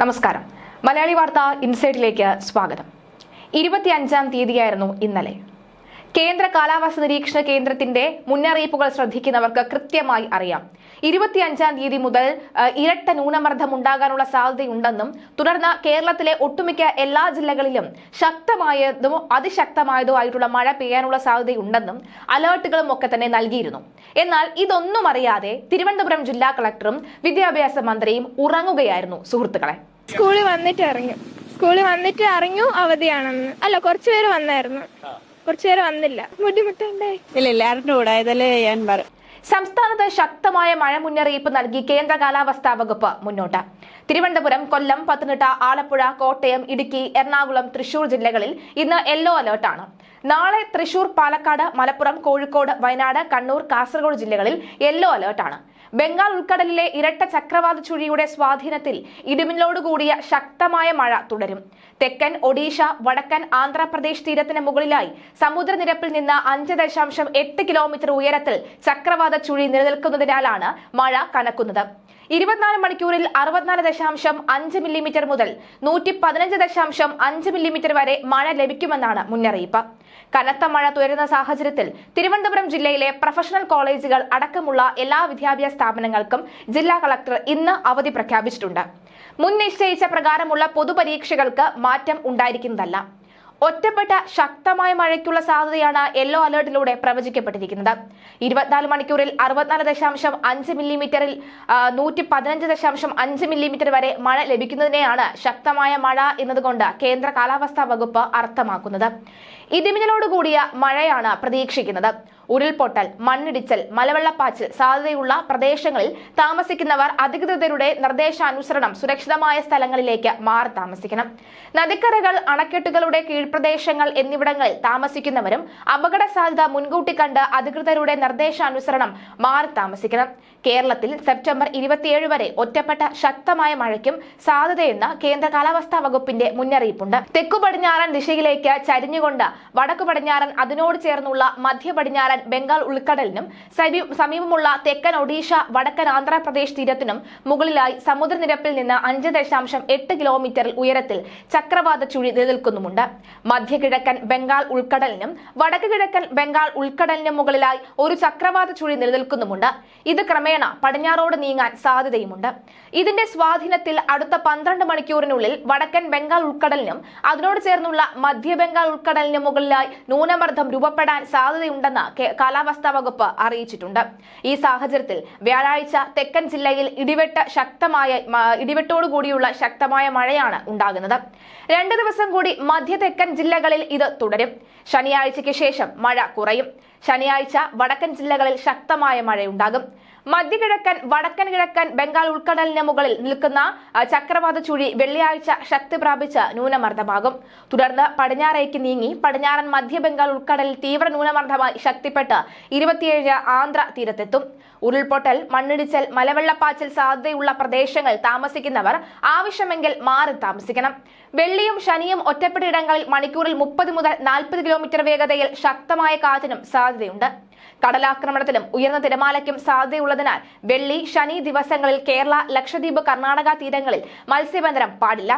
നമസ്കാരം. മലയാളി വാർത്ത ഇൻസൈറ്റിലേക്ക് സ്വാഗതം. ഇരുപത്തിയഞ്ചാം തീയതിയായിരുന്നു ഇന്നലെ. കേന്ദ്ര കാലാവസ്ഥ നിരീക്ഷണ കേന്ദ്രത്തിന്റെ മുന്നറിയിപ്പുകൾ ശ്രദ്ധിക്കുന്നവർക്ക് കൃത്യമായി അറിയാം. ഇരുപത്തിയഞ്ചാം തീയതി മുതൽ ഇരട്ട ന്യൂനമർദ്ദം ഉണ്ടാകാനുള്ള സാധ്യതയുണ്ടെന്നും തുടർന്ന് കേരളത്തിലെ ഒട്ടുമിക്ക എല്ലാ ജില്ലകളിലും ശക്തമായതോ അതിശക്തമായതോ ആയിട്ടുള്ള മഴ പെയ്യാനുള്ള സാധ്യതയുണ്ടെന്നും അലേർട്ടുകളും ഒക്കെ തന്നെ നൽകിയിരുന്നു. എന്നാൽ ഇതൊന്നും അറിയാതെ തിരുവനന്തപുരം ജില്ലാ കളക്ടറും വിദ്യാഭ്യാസ മന്ത്രിയും ഉറങ്ങുകയായിരുന്നു. സുഹൃത്തുക്കളെ. സ്കൂളിൽ വന്നിട്ട് ഇറങ്ങി. സ്കൂളിൽ വന്നിട്ട് അറിഞ്ഞു അവധിയാണെന്ന്. അല്ല കുറച്ചുപേര് വന്നായിരുന്നു. കുറച്ചു നേരം വന്നില്ല. ബുദ്ധിമുട്ടുണ്ടായി ഇല്ല എല്ലാവരുടെ കൂടെ ഞാൻ പറ സംസ്ഥാനത്ത് ശക്തമായ മഴ മുന്നറിയിപ്പ് നൽകി കേന്ദ്ര കാലാവസ്ഥാ വകുപ്പ് മുന്നോട്ട്. തിരുവനന്തപുരം കൊല്ലം പത്തനംതിട്ട ആലപ്പുഴ കോട്ടയം ഇടുക്കി എറണാകുളം തൃശൂർ ജില്ലകളിൽ ഇന്ന് യെല്ലോ അലേർട്ടാണ് നാളെ തൃശൂർ പാലക്കാട് മലപ്പുറം കോഴിക്കോട് വയനാട് കണ്ണൂർ കാസർഗോഡ് ജില്ലകളിൽ യെല്ലോ അലേർട്ടാണ് ബംഗാൾ ഉൾക്കടലിലെ ഇരട്ട ചക്രവാത ചുഴിയുടെ സ്വാധീനത്തിൽ ഇടിമിന്നലോടുകൂടിയ ശക്തമായ മഴ തുടരും. തെക്കൻ ഒഡീഷ വടക്കൻ ആന്ധ്രാപ്രദേശ് തീരത്തിന് മുകളിലായി സമുദ്രനിരപ്പിൽ നിന്ന് അഞ്ച് ദശാംശം എട്ട് കിലോമീറ്റർ ഉയരത്തിൽ ചക്രവാത ചുഴി നിലനിൽക്കുന്നതിനാലാണ് മഴ കനക്കുന്നത്. ഇരുപത്തിനാല് മണിക്കൂറിൽ അറുപത്തിനാല് ദശാംശം അഞ്ച് മില്ലിമീറ്റർ മുതൽ നൂറ്റി പതിനഞ്ച് ദശാംശം അഞ്ച് മില്ലിമീറ്റർ വരെ മഴ ലഭിക്കുമെന്നാണ് മുന്നറിയിപ്പ്. കനത്ത മഴ തുടരുന്ന സാഹചര്യത്തിൽ തിരുവനന്തപുരം ജില്ലയിലെ പ്രൊഫഷണൽ കോളേജുകൾ അടക്കമുള്ള എല്ലാ വിദ്യാഭ്യാസ സ്ഥാപനങ്ങൾക്കും ജില്ലാ കളക്ടർ ഇന്ന് അവധി പ്രഖ്യാപിച്ചിട്ടുണ്ട്. മുൻ നിശ്ചയിച്ച പ്രകാരമുള്ള പൊതുപരീക്ഷകൾക്ക് മാറ്റം ഉണ്ടായിരിക്കുന്നതല്ല. ഒറ്റപ്പെട്ട ശക്തമായ മഴയ്ക്കുള്ള സാധ്യതയാണ് യെല്ലോ അലേർട്ടിലൂടെ പ്രവചിക്കപ്പെട്ടിരിക്കുന്നത്. ഇരുപത്തിനാല് മണിക്കൂറിൽ അറുപത്തിനാല് ദശാംശം അഞ്ച് മില്ലിമീറ്ററിൽ നൂറ്റി പതിനഞ്ച് ദശാംശം അഞ്ച് മില്ലിമീറ്റർ വരെ മഴ ലഭിക്കുന്നതിനെയാണ് ശക്തമായ മഴ എന്നതുകൊണ്ട് കേന്ദ്ര കാലാവസ്ഥാ വകുപ്പ് അർത്ഥമാക്കുന്നത്. ഇടിമിന്നലോടുകൂടിയ മഴയാണ് പ്രതീക്ഷിക്കുന്നത്. ഉരുൾപൊട്ടൽ മണ്ണിടിച്ചൽ മലവെള്ളപ്പാച്ചിൽ സാധ്യതയുള്ള പ്രദേശങ്ങളിൽ താമസിക്കുന്നവർ അധികൃതരുടെ നിർദ്ദേശാനുസരണം സുരക്ഷിതമായ സ്ഥലങ്ങളിലേക്ക് മാറി താമസിക്കണം. നദിക്കരകൾ അണക്കെട്ടുകളുടെ കീഴ്പ്രദേശങ്ങൾ എന്നിവിടങ്ങളിൽ താമസിക്കുന്നവരും അപകട സാധ്യത മുൻകൂട്ടി കണ്ട് അധികൃതരുടെ നിർദ്ദേശാനുസരണം മാറി താമസിക്കണം. കേരളത്തിൽ സെപ്റ്റംബർ ഇരുപത്തിയേഴ് വരെ ഒറ്റപ്പെട്ട ശക്തമായ മഴയ്ക്കും സാധ്യതയെന്ന് കേന്ദ്ര കാലാവസ്ഥാ വകുപ്പിന്റെ മുന്നറിയിപ്പുണ്ട്. തെക്കു പടിഞ്ഞാറൻ ദിശയിലേക്ക് ചരിഞ്ഞുകൊണ്ട് വടക്കു പടിഞ്ഞാറൻ അതിനോട് ചേർന്നുള്ള മധ്യ പടിഞ്ഞാറൻ ബംഗാൾ ഉൾക്കടലിനും സമീപമുള്ള തെക്കൻ ഒഡീഷ വടക്കൻ ആന്ധ്രാപ്രദേശ് തീരത്തിനും മുകളിലായി സമുദ്രനിരപ്പിൽ നിന്ന് അഞ്ച് ദശാംശം എട്ട് കിലോമീറ്റർ ഉയരത്തിൽ ചക്രവാത ചുഴി നിലനിൽക്കുന്നുമുണ്ട്. മധ്യകിഴക്കൻ ബംഗാൾ ഉൾക്കടലിനും വടക്ക് കിഴക്കൻ ബംഗാൾ ഉൾക്കടലിനും മുകളിലായി ഒരു ചക്രവാത ചുഴി നിലനിൽക്കുന്നുമുണ്ട്. ഇത് ക്രമേണ പടിഞ്ഞാറോട് നീങ്ങാൻ സാധ്യതയുമുണ്ട്. ഇതിന്റെ സ്വാധീനത്തിൽ അടുത്ത പന്ത്രണ്ട് മണിക്കൂറിനുള്ളിൽ വടക്കൻ ബംഗാൾ ഉൾക്കടലിനും അതിനോട് ചേർന്നുള്ള മധ്യ ബംഗാൾ ഉൾക്കടലിനും മുകളിലായി ന്യൂനമർദ്ദം രൂപപ്പെടാൻ സാധ്യതയുണ്ടെന്ന് കാലാവസ്ഥാ വകുപ്പ് അറിയിച്ചിട്ടുണ്ട്. ഈ സാഹചര്യത്തിൽ വ്യാഴാഴ്ച തെക്കൻ ജില്ലയിൽ ഇടിവെട്ട് ശക്തമായ ഇടിവെട്ടോടു കൂടിയുള്ള ശക്തമായ മഴയാണ് ഉണ്ടാകുന്നത്. രണ്ട് ദിവസം കൂടി മധ്യ തെക്കൻ ജില്ലകളിൽ ഇത് തുടരും. ശനിയാഴ്ചയ്ക്ക് ശേഷം മഴ കുറയും. ശനിയാഴ്ച വടക്കൻ ജില്ലകളിൽ ശക്തമായ മഴയുണ്ടാകും. മധ്യകിഴക്കൻ വടക്കൻ കിഴക്കൻ ബംഗാൾ ഉൾക്കടലിന് മുകളിൽ നിൽക്കുന്ന ചക്രവാത ചുഴി വെള്ളിയാഴ്ച ശക്തി പ്രാപിച്ച് ന്യൂനമർദ്ദമാകും. തുടർന്ന് പടിഞ്ഞാറേക്ക് നീങ്ങി പടിഞ്ഞാറൻ മധ്യ ബംഗാൾ ഉൾക്കടലിൽ തീവ്ര ന്യൂനമർദ്ദമായി ശക്തിപ്പെട്ട് ഇരുപത്തിയേഴ് ആന്ധ്ര തീരത്തെത്തും. ഉരുൾപൊട്ടൽ മണ്ണിടിച്ചൽ മലവെള്ളപ്പാച്ചൽ സാധ്യതയുള്ള പ്രദേശങ്ങൾ താമസിക്കുന്നവർ ആവശ്യമെങ്കിൽ മാറി താമസിക്കണം. വെള്ളിയും ശനിയും ഒറ്റപ്പെട്ട ഇടങ്ങളിൽ മണിക്കൂറിൽ മുപ്പത് മുതൽ നാൽപ്പത് കിലോമീറ്റർ വേഗതയിൽ ശക്തമായ കാറ്റിനും സാധ്യതയുണ്ട്. കടലാക്രമണത്തിലും ഉയർന്ന തിരമാലയ്ക്കും സാധ്യതയുള്ളതിനാൽ വെള്ളി ശനി ദിവസങ്ങളിൽ കേരള ലക്ഷദ്വീപ് കർണാടക തീരങ്ങളിൽ മത്സ്യബന്ധനം പാടില്ല.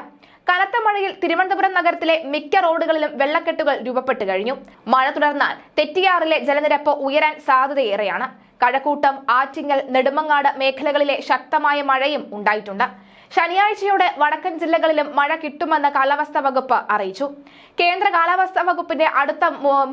കനത്ത മഴയിൽ തിരുവനന്തപുരം നഗരത്തിലെ മിക്ക റോഡുകളിലും വെള്ളക്കെട്ടുകൾ രൂപപ്പെട്ടു കഴിഞ്ഞു. മഴ തുടർന്നാൽ തെറ്റിയാറിലെ ജലനിരപ്പ് ഉയരാൻ സാധ്യതയേറെയാണ്. കഴക്കൂട്ടം ആറ്റിങ്ങൽ നെടുമങ്ങാട് മേഖലകളിലെ ശക്തമായ മഴയും ഉണ്ടായിട്ടുണ്ട്. ശനിയാഴ്ചയോടെ വടക്കൻ ജില്ലകളിലും മഴ കിട്ടുമെന്ന് കാലാവസ്ഥാ വകുപ്പ് അറിയിച്ചു. കേന്ദ്ര കാലാവസ്ഥാ വകുപ്പിന്റെ അടുത്ത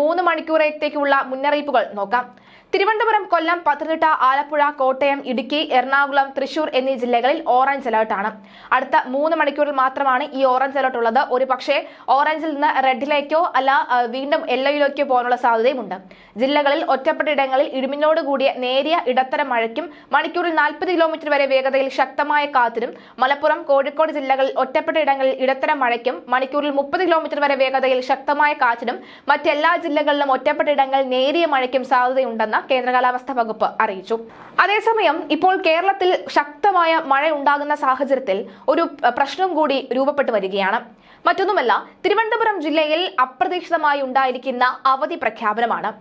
മൂന്ന് മണിക്കൂറത്തേക്കുള്ള മുന്നറിയിപ്പുകൾ നോക്കാം. തിരുവനന്തപുരം കൊല്ലം പത്തനംതിട്ട ആലപ്പുഴ കോട്ടയം ഇടുക്കി എറണാകുളം തൃശൂർ എന്നീ ജില്ലകളിൽ ഓറഞ്ച് അലേർട്ടാണ് അടുത്ത മൂന്ന് മണിക്കൂറിൽ മാത്രമാണ് ഈ ഓറഞ്ച് അലേർട്ട് ഉള്ളത്. ഒരു പക്ഷേ ഓറഞ്ചിൽ നിന്ന് റെഡിലേക്കോ അല്ല വീണ്ടും യെല്ലോയിലേക്കോ പോകാനുള്ള സാധ്യതയുമുണ്ട്. ജില്ലകളിൽ ഒറ്റപ്പെട്ട ഇടങ്ങളിൽ ഇടിമിന്നോട് കൂടിയ നേരിയ ഇടത്തരം മഴയ്ക്കും മണിക്കൂറിൽ നാൽപ്പത് കിലോമീറ്റർ വരെ വേഗതയിൽ ശക്തമായ കാറ്റിനും മലപ്പുറം കോഴിക്കോട് ജില്ലകളിൽ ഒറ്റപ്പെട്ട ഇടങ്ങളിൽ ഇടത്തരം മഴയ്ക്കും മണിക്കൂറിൽ മുപ്പത് കിലോമീറ്റർ വരെ വേഗതയിൽ ശക്തമായ കാറ്റിനും മറ്റെല്ലാ ജില്ലകളിലും ഒറ്റപ്പെട്ട ഇടങ്ങളിൽ നേരിയ മഴയ്ക്കും സാധ്യതയുണ്ടെന്ന് കേന്ദ്ര കാലാവസ്ഥാ വകുപ്പ് അറിയിച്ചു. അതേസമയം ഇപ്പോൾ കേരളത്തിൽ ശക്തമായ മഴ ഉണ്ടാകുന്ന സാഹചര്യത്തിൽ ഒരു പ്രശ്നം കൂടി രൂപപ്പെട്ടു വരികയാണ്. മറ്റൊന്നുമല്ല തിരുവനന്തപുരം ജില്ലയിൽ അപ്രതീക്ഷിതമായി ഉണ്ടായിരിക്കുന്ന അവധി പ്രഖ്യാപനമാണ്.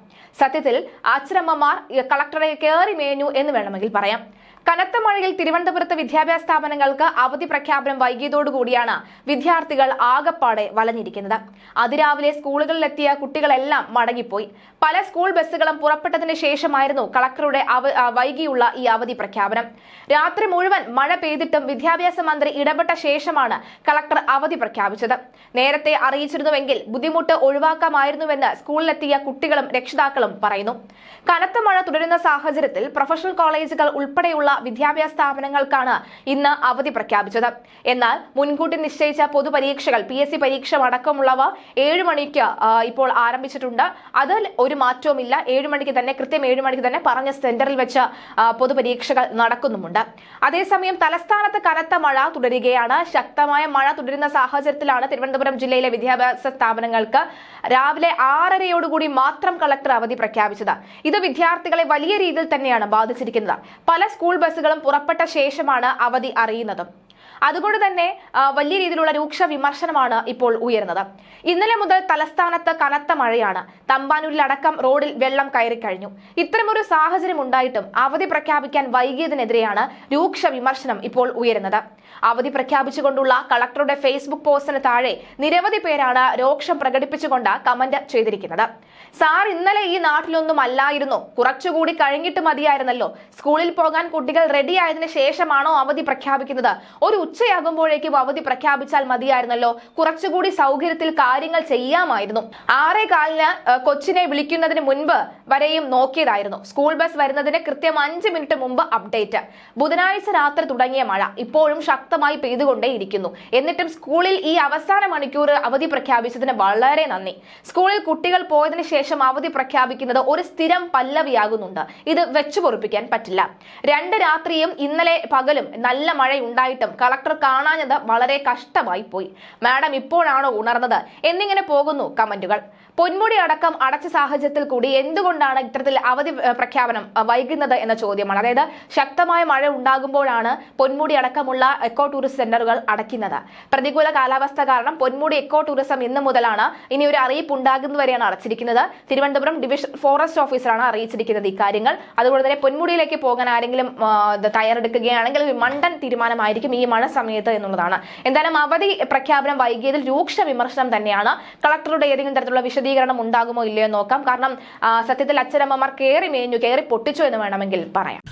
സത്യത്തിൽ അച്ഛനമ്മമാർ കളക്ടറെ കയറി മേഞ്ഞു എന്ന് വേണമെങ്കിൽ പറയാം. കനത്ത മഴയിൽ തിരുവനന്തപുരത്ത് വിദ്യാഭ്യാസ സ്ഥാപനങ്ങൾക്ക് അവധി പ്രഖ്യാപനം വൈകിയതോടുകൂടിയാണ് വിദ്യാർത്ഥികൾ ആകപ്പാടെ വലഞ്ഞിരിക്കുന്നത്. അതിരാവിലെ സ്കൂളുകളിലെത്തിയ കുട്ടികളെല്ലാം മടങ്ങിപ്പോയി. പല സ്കൂൾ ബസ്സുകളും പുറപ്പെട്ടതിന് ശേഷമായിരുന്നു കളക്ടറുടെ വൈകിയുള്ള ഈ അവധി പ്രഖ്യാപനം. രാത്രി മുഴുവൻ മഴ പെയ്തിട്ടും വിദ്യാഭ്യാസ മന്ത്രി ഇടപെട്ട ശേഷമാണ് കളക്ടർ അവധി പ്രഖ്യാപിച്ചത്. നേരത്തെ അറിയിച്ചിരുന്നുവെങ്കിൽ ബുദ്ധിമുട്ട് ഒഴിവാക്കാമായിരുന്നുവെന്ന് സ്കൂളിലെത്തിയ കുട്ടികളും രക്ഷിതാക്കളും പറയുന്നു. കനത്ത മഴ തുടരുന്ന സാഹചര്യത്തിൽ പ്രൊഫഷണൽ കോളേജുകൾ ഉൾപ്പെടെയുള്ള വിദ്യാഭ്യാസ സ്ഥാപനങ്ങൾക്കാണ് ഇന്ന് അവധി പ്രഖ്യാപിച്ചത്. എന്നാൽ മുൻകൂട്ടി നിശ്ചയിച്ച പൊതുപരീക്ഷകൾ പി എസ് സി പരീക്ഷ അടക്കമുള്ളവ ഏഴ് മണിക്ക് ഇപ്പോൾ ആരംഭിച്ചിട്ടുണ്ട്. അതിൽ ഒരു മാറ്റവുമില്ല. ഏഴ് മണിക്ക് തന്നെ കൃത്യം ഏഴ് മണിക്ക് തന്നെ പറഞ്ഞ സെന്ററിൽ വെച്ച് പൊതുപരീക്ഷകൾ നടക്കുന്നുമുണ്ട്. അതേസമയം തലസ്ഥാനത്ത് കനത്ത മഴ തുടരുകയാണ്. ശക്തമായ മഴ തുടരുന്ന സാഹചര്യത്തിലാണ് തിരുവനന്തപുരം ജില്ലയിലെ വിദ്യാഭ്യാസ സ്ഥാപനങ്ങൾക്ക് രാവിലെ ആറരയോടുകൂടി മാത്രം കളക്ടർ അവധി പ്രഖ്യാപിച്ചത്. ഇത് വിദ്യാർത്ഥികളെ വലിയ രീതിയിൽ തന്നെയാണ് ബാധിച്ചിരിക്കുന്നത്. പല സ്കൂൾ ബസ്സുകളും പുറപ്പെട്ട ശേഷമാണ് അവധി അറിയുന്നതും. അതുകൊണ്ട് തന്നെ വലിയ രീതിയിലുള്ള രൂക്ഷ വിമർശനമാണ് ഇപ്പോൾ ഉയരുന്നത്. ഇന്നലെ മുതൽ തലസ്ഥാനത്ത് കനത്ത മഴയാണ്. തമ്പാനൂരിലടക്കം റോഡിൽ വെള്ളം കയറി കഴിഞ്ഞു. ഇത്തരമൊരു സാഹചര്യം ഉണ്ടായിട്ടും അവധി പ്രഖ്യാപിക്കാൻ വൈകിയതിനെതിരെയാണ് രൂക്ഷ വിമർശനം ഇപ്പോൾ ഉയരുന്നത്. അവധി പ്രഖ്യാപിച്ചുകൊണ്ടുള്ള കളക്ടറുടെ ഫേസ്ബുക്ക് പോസ്റ്റിന് താഴെ നിരവധി പേരാണ് രോക്ഷം പ്രകടിപ്പിച്ചുകൊണ്ട് കമന്റ് ചെയ്തിരിക്കുന്നത്. സാർ ഇന്നലെ ഈ നാട്ടിലൊന്നും അല്ലായിരുന്നു. കുറച്ചുകൂടി കഴിഞ്ഞിട്ട് മതിയായിരുന്നല്ലോ. സ്കൂളിൽ പോകാൻ കുട്ടികൾ റെഡി ആയതിനു ശേഷമാണോ അവധി പ്രഖ്യാപിക്കുന്നത്? ഒരു ഉച്ചയാകുമ്പോഴേക്കും അവധി പ്രഖ്യാപിച്ചാൽ മതിയായിരുന്നല്ലോ. കുറച്ചുകൂടി സൗകര്യത്തിൽ കാര്യങ്ങൾ ചെയ്യാമായിരുന്നു. ആറേ കാലിന് കൊച്ചിനെ വിളിക്കുന്നതിന് മുൻപ് വരെയും നോക്കിയതായിരുന്നു. സ്കൂൾ ബസ് വരുന്നതിന് കൃത്യം അഞ്ച് മിനിറ്റ് മുമ്പ് അപ്ഡേറ്റ്. ബുധനാഴ്ച രാത്രി തുടങ്ങിയ മഴ ഇപ്പോഴും ശക്തമായി പെയ്തുകൊണ്ടേയിരിക്കുന്നു. എന്നിട്ടും സ്കൂളിൽ ഈ അവസാന മണിക്കൂർ അവധി പ്രഖ്യാപിച്ചതിന് വളരെ നന്ദി. സ്കൂളിൽ കുട്ടികൾ പോയതിനു ശേഷം അവധി പ്രഖ്യാപിക്കുന്നത് ഒരു സ്ഥിരം പല്ലവിയാകുന്നുണ്ട്. ഇത് വെച്ചു പൊറിപ്പിക്കാൻ പറ്റില്ല. രണ്ട് രാത്രിയും ഇന്നലെ പകലും നല്ല മഴ ഉണ്ടായിട്ടും കളക്ടർ കാണാഞ്ഞത് വളരെ കഷ്ടമായി പോയി മാഡം ഇപ്പോഴാണ് ഉണർന്നത്? എന്നിങ്ങനെ പോകുന്നു കമന്റുകൾ. പൊന്മുടി അടക്കം അടച്ച സാഹചര്യത്തിൽ കൂടി എന്തുകൊണ്ടാണ് ഇത്തരത്തിൽ അവധി പ്രഖ്യാപനം വൈകുന്നത് എന്ന ചോദ്യമാണ്. അതായത് ശക്തമായ മഴ ഉണ്ടാകുമ്പോഴാണ് പൊന്മുടി അടക്കമുള്ള എക്കോ ടൂറിസ്റ്റ് സെന്ററുകൾ അടയ്ക്കുന്നത്. പ്രതികൂല കാലാവസ്ഥ കാരണം പൊന്മുടി എക്കോ ടൂറിസം ഇന്ന് മുതലാണ് ഇനി ഒരു അറിയിപ്പ് ഉണ്ടാകുന്നതുവരെയാണ് അടച്ചിരിക്കുന്നത്. തിരുവനന്തപുരം ഡിവിഷൻ ഫോറസ്റ്റ് ഓഫീസറാണ് അറിയിച്ചിരിക്കുന്നത് ഇക്കാര്യങ്ങൾ അതുകൊണ്ട് തന്നെ പൊന്മുടിയിലേക്ക് പോകാൻ ആരെങ്കിലും തയ്യാറെടുക്കുകയാണെങ്കിൽ ഒരു മണ്ടൻ തീരുമാനമായിരിക്കും ഈ മഴ സമയത്ത് എന്നുള്ളതാണ്. എന്തായാലും അവധി പ്രഖ്യാപനം വൈകിയതിൽ രൂക്ഷ വിമർശനം തന്നെയാണ്. കളക്ടറുടെ ഏതെങ്കിലും തരത്തിലുള്ള വിശദീകരണം ഉണ്ടാകുമോ ഇല്ലയോ നോക്കാം. കാരണം സത്യത്തിൽ അച്ഛനമ്മമാർ കയറി മേഞ്ഞു കയറി പൊട്ടിച്ചു എന്ന് വേണമെങ്കിൽ പറയാം.